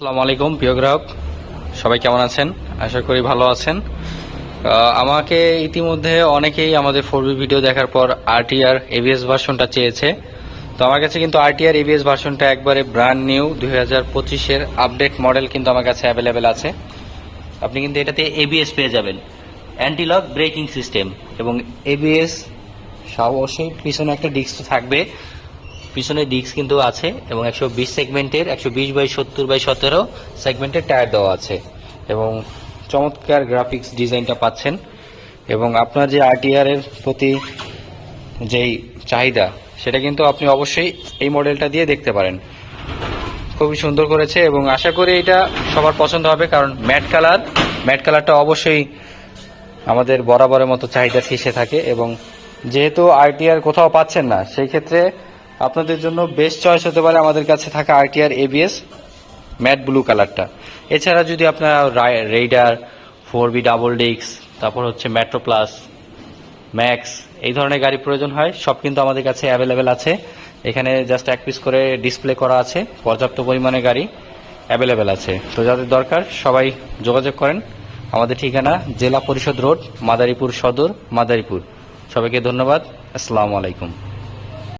আসসালামু আলাইকুম, প্রিয় গ্রাহক। সবাই কেমন আছেন? আশা করি ভালো আছেন। আমাকে ইতিমধ্যে অনেকেই আমাদের ফোর ভিডিও দেখার পর আরটিআর এভিএস ভার্সনটা চেয়েছে। তো আমার কাছে কিন্তু আরটিআর এভিএস ভার্সনটা একবারে ব্র্যান্ড নিউ দুই হাজার পঁচিশের আপডেট মডেল কিন্তু আমার কাছে অ্যাভেলেবেল আছে। আপনি কিন্তু এটাতে এবিএস পেয়ে যাবেন। অ্যান্টিলক ব্রেকিং সিস্টেম এবং এবিএস অবশ্যই পিছনে একটা ডিস্ক থাকবে। পিছনে ডিস্ক কিন্তু আছে এবং একশো বিশ সেগমেন্টের একশো বিশ বাই সত্তর বাই সতেরো সেগমেন্টের টায়ার দেওয়া আছে এবং চমৎকার গ্রাফিক্স ডিজাইনটা পাচ্ছেন এবং আপনার যে আরটিআর এর প্রতি যেই চাহিদা, সেটা কিন্তু আপনি অবশ্যই এই মডেলটা দিয়ে দেখতে পারেন। খুবই সুন্দর করেছে এবং আশা করি এটা সবার পছন্দ হবে কারণ ম্যাট কালার ম্যাট কালারটা অবশ্যই আমাদের বরাবরের মতো চাহিদা শীর্ষে থাকে এবং যেহেতু আরটিআর কোথাও পাচ্ছেন না, সেই ক্ষেত্রে আপনাদের জন্য বেস্ট চয়েস হতে পারে আমাদের কাছে থাকা আরটিআর এবিএস ম্যাট ব্লু কালারটা। এছাড়া যদি আপনারা রেইডার, ফোর বি ডাবল ডিক্স তারপর হচ্ছে মেট্রো প্লাস, ম্যাক্স, এই ধরনের গাড়ি প্রয়োজন হয়, সব কিন্তু আমাদের কাছে অ্যাভেলেবেল আছে। এখানে জাস্ট এক পিস করে ডিসপ্লে করা আছে, পর্যাপ্ত পরিমাণে গাড়ি অ্যাভেলেবেল আছে। তো যাদের দরকার, সবাই যোগাযোগ করেন। আমাদের ঠিকানা জেলা পরিষদ রোড, মাদারীপুর সদর, মাদারীপুর। সবাইকে ধন্যবাদ। আসসালামু আলাইকুম।